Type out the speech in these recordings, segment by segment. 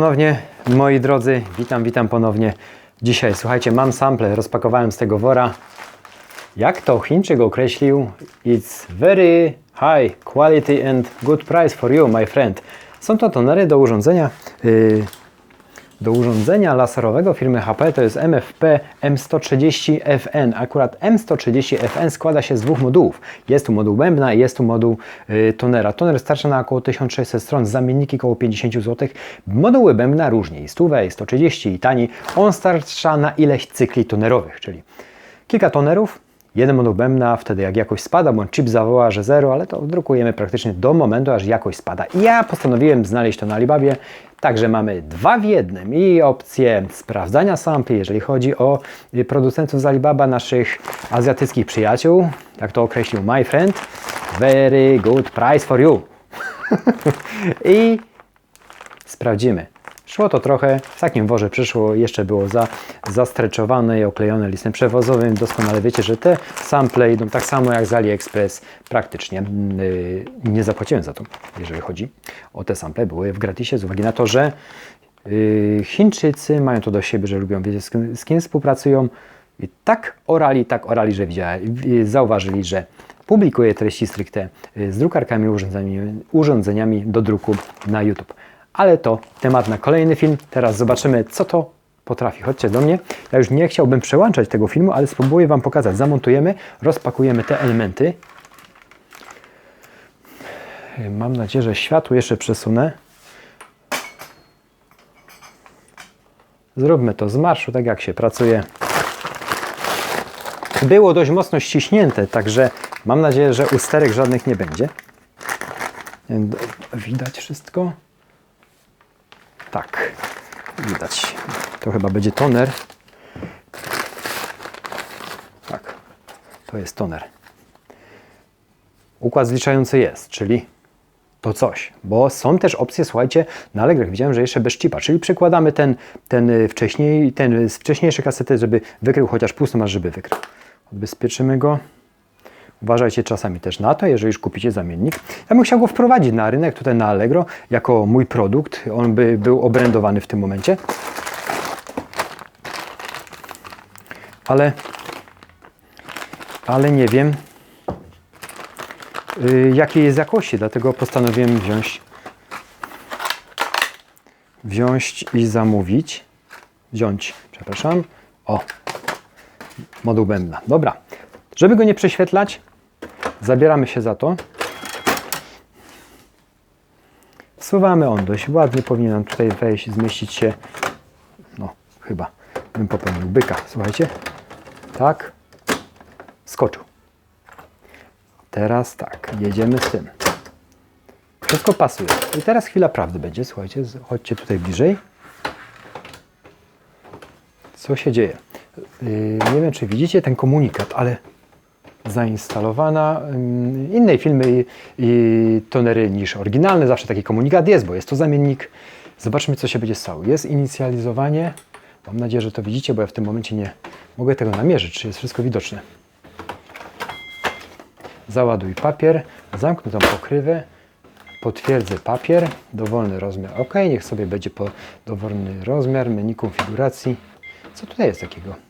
Ponownie, moi drodzy, witam, witam ponownie. Dzisiaj, słuchajcie, mam sample, rozpakowałem z tego wora. Jak to Chińczyk określił? It's very high quality and good price for you, my friend. Są to tonery do urządzenia, yy, do urządzenia laserowego firmy HP, to jest MFP M130FN. Akurat M130FN składa się z dwóch modułów. Jest tu moduł bębna i jest tu moduł y, tonera. Toner starcza na około 1600 stron, zamienniki około 50 zł. Moduły bębna różnie, i 100, i 130 i tani. On starcza na ileś cykli tonerowych, czyli kilka tonerów, jeden moduł wtedy jak jakość spada, bądź chip zawoła, że zero, ale to drukujemy praktycznie do momentu, aż jakość spada. I ja postanowiłem znaleźć to na Alibabie, także mamy dwa w jednym i opcję sprawdzania sampli, jeżeli chodzi o y, producentów z Alibaba, naszych azjatyckich przyjaciół, jak to określił my friend, very good price for you. I sprawdzimy. Szło to trochę, w takim worze przyszło, jeszcze było za, zastreczowane i oklejone listem przewozowym. Doskonale wiecie, że te sample idą tak samo jak z AliExpress. Praktycznie yy, nie zapłaciłem za to, jeżeli chodzi o te sample. Były w gratisie z uwagi na to, że yy, Chińczycy mają to do siebie, że lubią wiedzieć z kim, z kim współpracują. I tak orali, tak orali, że yy, zauważyli, że publikuje treści stricte yy, z drukarkami, urządzeniami, urządzeniami do druku na YouTube ale to temat na kolejny film. Teraz zobaczymy, co to potrafi. Chodźcie do mnie. Ja już nie chciałbym przełączać tego filmu, ale spróbuję Wam pokazać. Zamontujemy, rozpakujemy te elementy. Mam nadzieję, że światło jeszcze przesunę. Zróbmy to z marszu, tak jak się pracuje. Było dość mocno ściśnięte, także mam nadzieję, że usterek żadnych nie będzie. Widać wszystko? Tak, widać. To chyba będzie toner. Tak, to jest toner. Układ zliczający jest, czyli to coś, bo są też opcje, słuchajcie, na Allegrach widziałem, że jeszcze bez chipa, czyli przykładamy ten, ten y, wcześniej, ten z wcześniejszej kasety, żeby wykrył chociaż pustą, aż żeby wykrył. Odbezpieczymy go. Uważajcie czasami też na to, jeżeli już kupicie zamiennik. Ja bym chciał go wprowadzić na rynek, tutaj na Allegro, jako mój produkt. On by był obrędowany w tym momencie. Ale, ale nie wiem, yy, jakiej jest jakości, dlatego postanowiłem wziąć, wziąć i zamówić. Wziąć, przepraszam. O, moduł bębna. Dobra. Żeby go nie prześwietlać, zabieramy się za to. Wsuwamy on dość ładnie, powinien nam tutaj wejść, zmieścić się, no chyba bym popełnił byka, słuchajcie. Tak, skoczył. Teraz tak, jedziemy z tym. Wszystko pasuje. I teraz chwila prawdy będzie, słuchajcie, chodźcie tutaj bliżej. Co się dzieje? Yy, nie wiem, czy widzicie ten komunikat, ale zainstalowana. Innej filmy i tonery niż oryginalne, zawsze taki komunikat jest, bo jest to zamiennik. Zobaczmy, co się będzie stało. Jest inicjalizowanie. Mam nadzieję, że to widzicie, bo ja w tym momencie nie mogę tego namierzyć, czy jest wszystko widoczne. Załaduj papier, zamknę tą pokrywę, potwierdzę papier, dowolny rozmiar OK, niech sobie będzie po dowolny rozmiar, menu konfiguracji. Co tutaj jest takiego?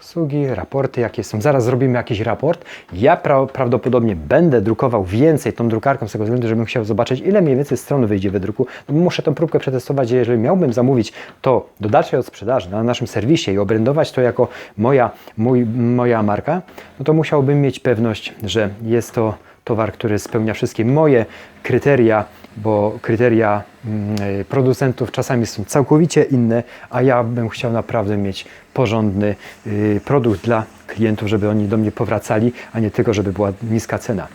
Usługi, raporty jakie są. Zaraz zrobimy jakiś raport. Ja pra prawdopodobnie będę drukował więcej tą drukarką z tego względu, żebym chciał zobaczyć, ile mniej więcej stron wyjdzie w druku. No, muszę tą próbkę przetestować. Jeżeli miałbym zamówić to do dalszej odsprzedaży na naszym serwisie i obrędować to jako moja, mój, moja marka, no to musiałbym mieć pewność, że jest to towar, który spełnia wszystkie moje kryteria, bo kryteria mm, producentów czasami są całkowicie inne, a ja bym chciał naprawdę mieć porządny y, produkt dla klientów, żeby oni do mnie powracali, a nie tylko, żeby była niska cena.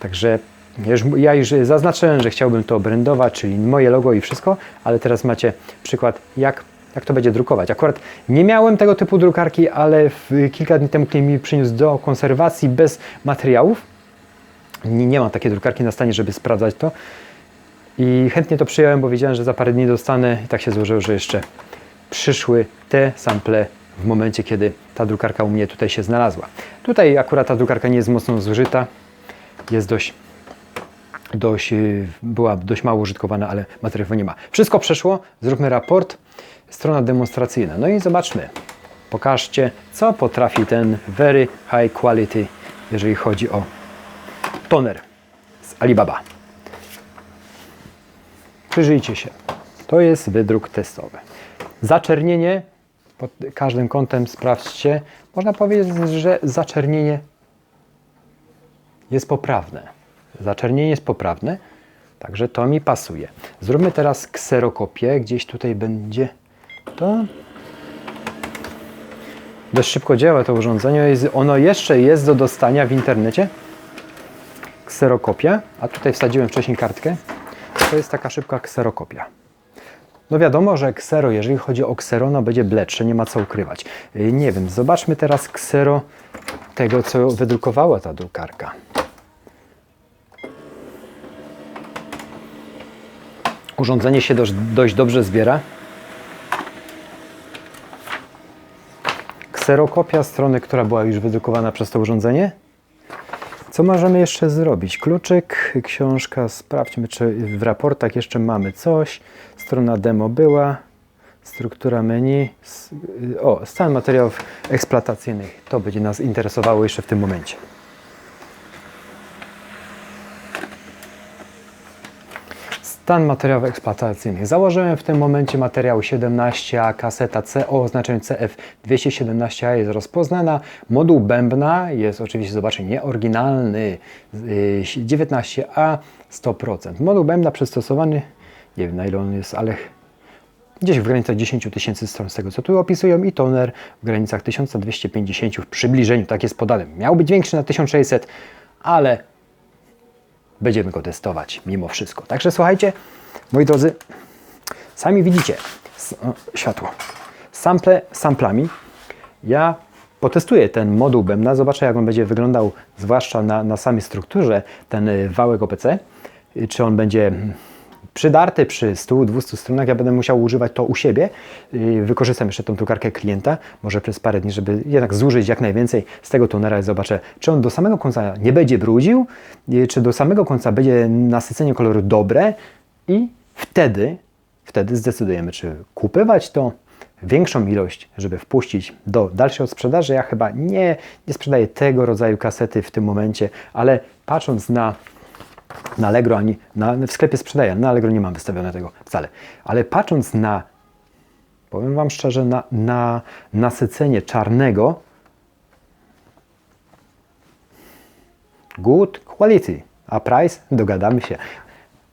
Także ja już, zaznaczyłem, że chciałbym to brandować, czyli moje logo i wszystko, ale teraz macie przykład, jak jak to będzie drukować. Akurat nie miałem tego typu drukarki, ale kilka dni temu klient mi przyniósł do konserwacji bez materiałów. Nie, nie mam takiej drukarki na stanie, żeby sprawdzać to. I chętnie to przyjąłem, bo wiedziałem, że za parę dni dostanę i tak się złożyło, że jeszcze przyszły te sample w momencie, kiedy ta drukarka u mnie tutaj się znalazła. Tutaj akurat ta drukarka nie jest mocno zużyta, jest dość dość, y, była dość mało użytkowana, ale materiału nie ma. Wszystko przeszło, zróbmy raport, strona demonstracyjna. No i zobaczmy, pokażcie, co potrafi ten very high quality, jeżeli chodzi o toner z Alibaba. Przyjrzyjcie się. To jest wydruk testowy. Zaczernienie pod każdym kątem sprawdźcie. Można powiedzieć, że zaczernienie jest poprawne. Zaczernienie jest poprawne, także to mi pasuje. Zróbmy teraz kserokopię. Gdzieś tutaj będzie to. Dość szybko działa to urządzenie. Ono jeszcze jest do dostania w internecie. Kserokopia, a tutaj wsadziłem wcześniej kartkę. To jest taka szybka kserokopia. No wiadomo, że ksero, jeżeli chodzi o ksero, no będzie bledsze, nie ma co ukrywać. Yy, Nie wiem, zobaczmy teraz ksero tego, co wydrukowała ta drukarka. Urządzenie się dość, dość dobrze zbiera. Kserokopia strony, która była już wydrukowana przez to urządzenie. Co możemy jeszcze zrobić? Kluczyk, książka, sprawdźmy, czy w raportach jeszcze mamy coś. Strona demo była, struktura menu. O, stan materiałów eksploatacyjnych. To będzie nas interesowało jeszcze w tym momencie. Stan materiałów eksploatacyjnych. Założyłem w tym momencie materiał 17A, kaseta C o oznaczeniu CF217A jest rozpoznana. Moduł bębna jest oczywiście, zobaczcie, nieoryginalny. y, 19A 100%. Moduł bębna przystosowany, nie wiem na ile on jest, ale gdzieś w granicach 10 tysięcy stron z tego, co tu opisują i toner w granicach 1250 w przybliżeniu, tak jest podane. Miał być większy na 1600, ale będziemy go testować mimo wszystko. Także słuchajcie, moi drodzy, sami widzicie światło. Sample samplami. Ja potestuję ten moduł bębna, zobaczę jak on będzie wyglądał, zwłaszcza na, na samej strukturze, ten y, wałek OPC. Czy on będzie mm, przydarty przy 100-200 stronach, ja będę musiał używać to u siebie. Y, Wykorzystam jeszcze tą drukarkę klienta, może przez parę dni, żeby jednak zużyć jak najwięcej z tego tonera i zobaczę, czy on do samego końca nie będzie brudził, y, czy do samego końca będzie nasycenie koloru dobre i wtedy, wtedy zdecydujemy, czy kupywać to, większą ilość, żeby wpuścić do dalszej sprzedaży. Ja chyba nie, nie sprzedaję tego rodzaju kasety w tym momencie, ale patrząc na na Allegro ani na, w sklepie sprzedaję, na Allegro nie mam wystawione tego wcale. Ale patrząc na, powiem Wam szczerze, na, na nasycenie czarnego, good quality, a price dogadamy się.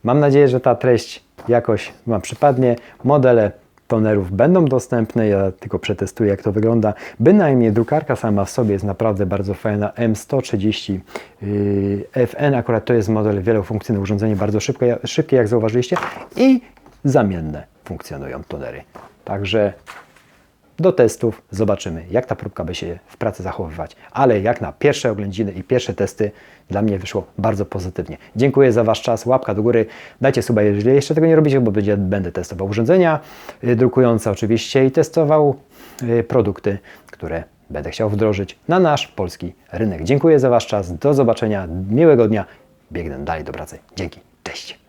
Mam nadzieję, że ta treść jakoś Wam przypadnie. Modele tonerów będą dostępne, ja tylko przetestuję jak to wygląda. Bynajmniej drukarka sama w sobie jest naprawdę bardzo fajna. M130 yy, FN, akurat to jest model wielofunkcyjny, urządzenie bardzo szybkie, szybkie jak zauważyliście i zamienne funkcjonują tonery. Także do testów zobaczymy, jak ta próbka by się w pracy zachowywać. Ale jak na pierwsze oględziny i pierwsze testy, dla mnie wyszło bardzo pozytywnie. Dziękuję za Wasz czas, łapka do góry, dajcie suba, jeżeli jeszcze tego nie robicie, bo będzie, będę testował urządzenia y, drukujące oczywiście i testował y, produkty, które będę chciał wdrożyć na nasz polski rynek. Dziękuję za Wasz czas, do zobaczenia, miłego dnia, biegnę dalej do pracy. Dzięki, cześć.